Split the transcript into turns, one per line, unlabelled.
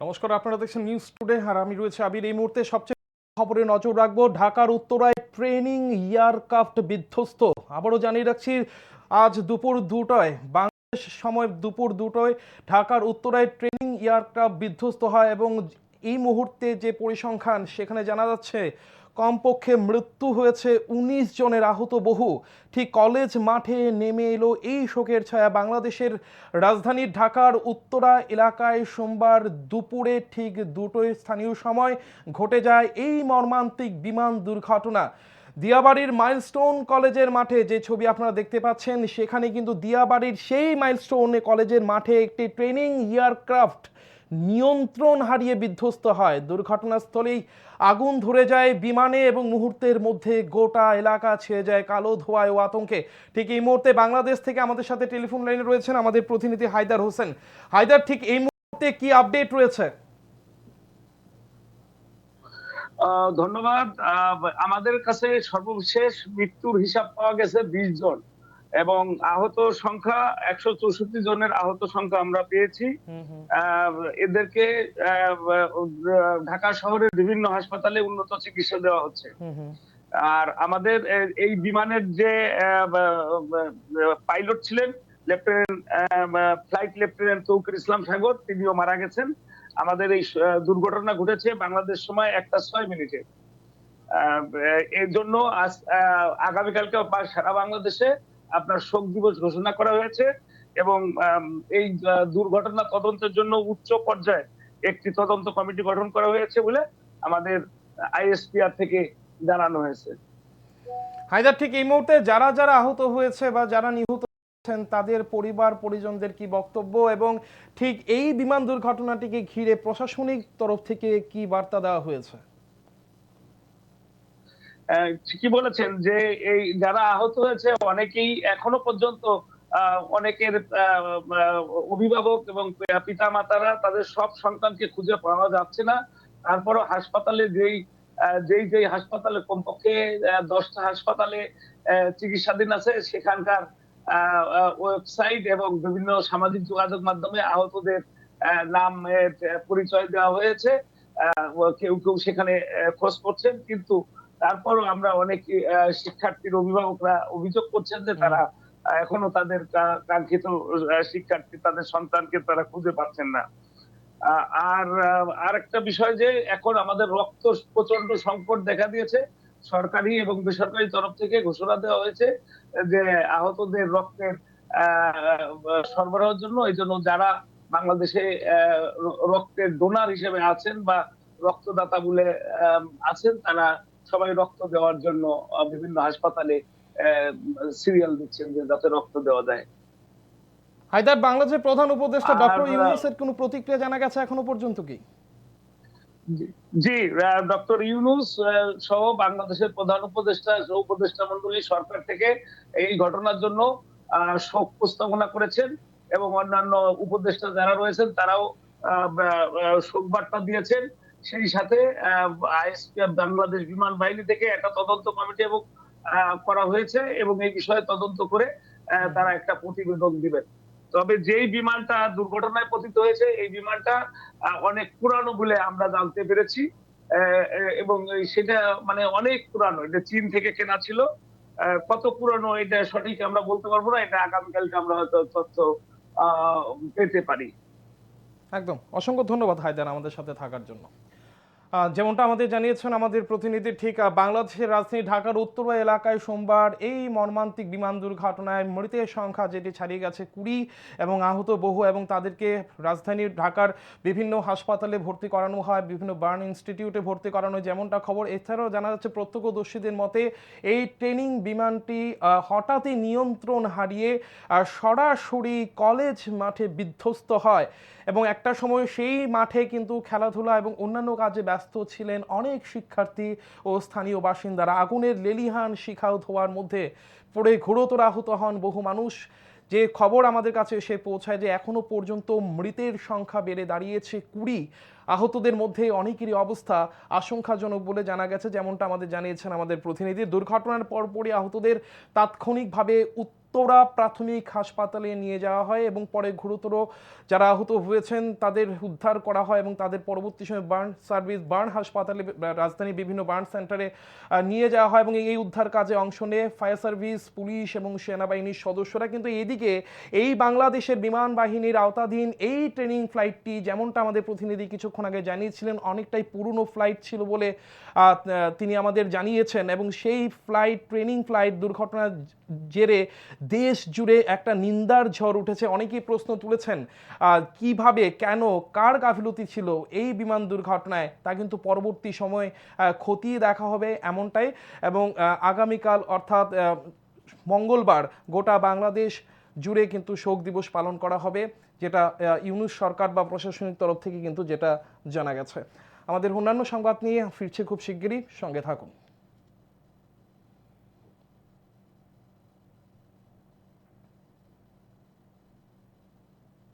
নমস্কার, আপনারা দেখছেন নিউজ টুডে আর আমি রয়েছে আবির। এই মুহূর্তে সবচেয়ে খবরে নজর রাখব ঢাকার উত্তরায় ট্রেনিং এয়ারক্রাফট বিধ্বস্ত। আবারও জানিয়ে রাখছি, আজ দুপুর দুটোয়, বাংলাদেশ সময় দুপুর দুটোয় ঢাকার উত্তরায় ট্রেনিং এয়ারক্রাফট বিধ্বস্ত হয় এবং এই মুহূর্তে যে পরিসংখ্যান, সেখানে জানা যাচ্ছে কমপক্ষে মৃত্যু হয়েছে উনিশ জনের আহত বহু। ঠিক কলেজ মাঠে নেমে এলো এই শোকের ছায়া। বাংলাদেশের রাজধানীর ঢাকার উত্তরা এলাকায় সোমবার দুপুরে ঠিক দুটোই স্থানীয় সময় ঘটে যায় এই মর্মান্তিক বিমান দুর্ঘটনা। দিয়াবাড়ির মাইলস্টোন কলেজের মাঠে যে ছবি আপনারা দেখতে পাচ্ছেন, সেখানে কিন্তু দিয়াবাড়ির সেই মাইলস্টোন কলেজের মাঠে একটি ট্রেনিং এয়ারক্রাফট নিয়ন্ত্রণ হারিয়ে বিধ্বস্ত হয়। দুর্ঘটনাস্থলেই আগুন ধরে যায় বিমানে এবং মুহূর্তের মধ্যে গোটা এলাকা ছেয়ে যায় কালো ধোঁয়ায় ও আতঙ্কে। ঠিক এই মুহূর্তে বাংলাদেশ থেকে আমাদের সাথে টেলিফোন লাইনে রয়েছেন আমাদের প্রতিনিধি হায়দার হোসেন। হায়দার, ঠিক এই মুহূর্তে কি আপডেট রয়েছে?
ধন্যবাদ। আমাদের কাছে সর্বশেষ মৃত্যুর হিসাব পাওয়া গেছে বিশ জন। এবং আহত সংখ্যা একশো চৌষট্টি জনের আহত সংখ্যা আমরা পেয়েছি। এদেরকে ঢাকা শহরের বিভিন্ন হাসপাতালে উন্নত চিকিৎসা দেওয়া হচ্ছে। আর আমাদের এই বিমানের যে পাইলট ছিলেন lieutenant flight lieutenant Tauqir Islam Sagar তিনিও মারা গেছেন। আমাদের এই দুর্ঘটনা ঘটেছে বাংলাদেশ সময় একটা ছয় মিনিটে। এর জন্য আগামীকালকে সারা বাংলাদেশে আপনার শোক দিবস ঘোষণা করা হয়েছে এবং এই দুর্ঘটনা তদন্তের জন্য উচ্চ পর্যায়ে একটি তদন্ত কমিটি গঠন করা হয়েছে বলে আমাদের আইএসপিআর থেকে জানানো হয়েছে।
হায়দার, ঠিক এই মুহূর্তে যারা যারা আহত হয়েছে বা যারা নিহত হয়েছেন, তাদের পরিবার, পরিজনদের কি বক্তব্য এবং ঠিক এই বিমান দুর্ঘটনাটিকে ঘিরে প্রশাসনিক তরফ থেকে কি বার্তা দেওয়া হয়েছে?
ঠিকই বলেছেন যে এই যারা আহত হয়েছে অনেকেই এখনও পর্যন্ত অনেকের অভিভাবক এবং পিতা মাতারা তাদের সব সন্তানকে খুঁজে পাওয়া যাচ্ছে না। তারপরও হাসপাতালে যেই যেই যেই হাসপাতালে কমপক্ষে দশটা হাসপাতালে চিকিৎসাধীন আছে সেখানকার ওয়েবসাইট এবং বিভিন্ন সামাজিক যোগাযোগ মাধ্যমে আহতদের আহ, নামের পরিচয় দেওয়া হয়েছে। কেউ কেউ সেখানে খোঁজ করছেন। কিন্তু তারপরও আমরা অনেক শিক্ষার্থীর অভিভাবকরা অভিযোগ করছেন যে তারা এখনও তাদের কাঙ্ক্ষিত শিক্ষার্থী তাদের সন্তানকে তারা খুঁজে পাচ্ছেন না। আর আহ, আর একটা বিষয় যে এখন আমাদের রক্ত প্রচণ্ড সংকট দেখা দিয়েছে সরকারি এবং বেসরকারি তরফ থেকে ঘোষণা দেওয়া হয়েছে যে আহতদের রক্তের সরবরাহের জন্য এই জন্য যারা বাংলাদেশে রক্তের ডোনার হিসেবে আছেন বা রক্তদাতা বলে আছেন তারা সবাই রক্ত দেওয়ার জন্য বিভিন্ন হাসপাতালে সিরিয়াল দিচ্ছেন যে যাতে রক্ত দেওয়া যায়।
হায়দার বাংলাদেশের প্রধান উপদেষ্টা ডক্টর ইউনুসের কোনো প্রতিক্রিয়া জানা গেছে এখনও পর্যন্ত কি?
জি ডক্টর ইউনুস সহ বাংলাদেশের প্রধান উপদেষ্টা সহ উপদেষ্টা মন্ডলী সরকার থেকে এই ঘটনার জন্য শোক প্রস্তাবনা করেছেন এবং অন্যান্য উপদেষ্টা যারা রয়েছেন তারাও শোক বার্তা দিয়েছেন। সেই সাথে বাংলাদেশ বিমান বাহিনী থেকে একটা তদন্ত কমিটি এবং করা হয়েছে এবং এই বিষয়ে তদন্ত করে তারা একটা প্রতিবেদন দিবেন। তবে যেই বিমানটা দুর্ঘটনায় পতিত হয়েছে, এই বিমানটা অনেক পুরানো বলে আমরা জানতে পেরেছি এবং সেটা মানে অনেক পুরানো। এটা চীন থেকে কেনা ছিল। কত পুরানো এটা সঠিক আমরা বলতে পারব না, এটা আগামীকালকে আমরা হয়তো তথ্য পেতে পারি।
একদম। অসংখ্য ধন্যবাদ হায়দার আমাদের সাথে থাকার জন্য। যেমনটা আমাদের জানিয়েছেন আমাদের প্রতিনিধি, ঠিক বাংলাদেশের রাজধানী ঢাকার উত্তরা এলাকায় সোমবার এই মর্মান্তিক বিমান দুর্ঘটনায় মৃতের সংখ্যা যেটি ছাড়িয়ে গেছে কুড়ি এবং আহত বহু এবং তাদেরকে রাজধানীর ঢাকার বিভিন্ন হাসপাতালে ভর্তি করানো হয়, বিভিন্ন বার্ন ইনস্টিটিউটে ভর্তি করানো যেমনটা খবর, এছাড়াও জানা যাচ্ছে প্রত্যক্ষদর্শীদের মতে এই ট্রেনিং বিমানটি হঠাৎই নিয়ন্ত্রণ হারিয়ে সরাসরি কলেজ মাঠে বিধ্বস্ত হয় এবং একটা সময় সেই মাঠে কিন্তু খেলাধুলা এবং অন্যান্য কাজে ব্যস্ত ছিলেন অনেক শিক্ষার্থী ও স্থানীয় বাসিন্দারা। আগুনের লেলিহান শিখাও ধোয়ার মধ্যে পড়ে ঘোরতর আহত হন বহু মানুষ। যে খবর আমাদের কাছে এসে পৌঁছায় যে এখনও পর্যন্ত মৃতের সংখ্যা বেড়ে দাঁড়িয়েছে কুড়ি। আহতদের মধ্যে অনেকেরই অবস্থা আশঙ্কাজনক বলে জানা গেছে, যেমনটা আমাদের জানিয়েছেন আমাদের প্রতিনিধি। দুর্ঘটনার পরপরই আহতদের তাৎক্ষণিকভাবে উত্তরা প্রাথমিক হাসপাতালে নিয়ে যাওয়া হয় এবং পরে গুরুতর যারা আহত হয়েছেন তাদের উদ্ধার করা হয় এবং তাদের পরবর্তী সময় বার্ন সার্ভিস, বার্ন হাসপাতালে রাজধানীর বিভিন্ন বার্ন সেন্টারে নিয়ে যাওয়া হয় এবং এই উদ্ধার কাজে অংশ নিয়ে। ফায়ার সার্ভিস, পুলিশ এবং সেনাবাহিনীর সদস্যরা। কিন্তু এদিকে এই বাংলাদেশের বিমান বাহিনীর আওতাধীন এই ট্রেনিং ফ্লাইটটি যেমনটা আমাদের প্রতিনিধি কিছুক্ষণ আগে জানিয়েছিলেন, অনেকটাই পুরনো ফ্লাইট ছিল বলে তিনি আমাদের জানিয়েছেন এবং সেই ফ্লাইট ট্রেনিং ফ্লাইট দুর্ঘটনার জেরে দেশ জুড়ে একটা নিন্দার ঝড় উঠেছে। অনেকেই প্রশ্ন তুলেছেন কীভাবে, কেন, কার গাফিলতি ছিল এই বিমান দুর্ঘটনায়? তা কিন্তু পরবর্তী সময় খতিয়ে দেখা হবে এমনটাই এবং আগামীকাল অর্থাৎ মঙ্গলবার গোটা বাংলাদেশ জুড়ে কিন্তু শোক দিবস পালন করা হবে, যেটা ইউনুস সরকার বা প্রশাসনিক তরফ থেকে কিন্তু যেটা জানা গেছে। আমাদের অন্যান্য সংবাদ নিয়ে ফিরছে খুব শিগগিরই, সঙ্গে থাকুন।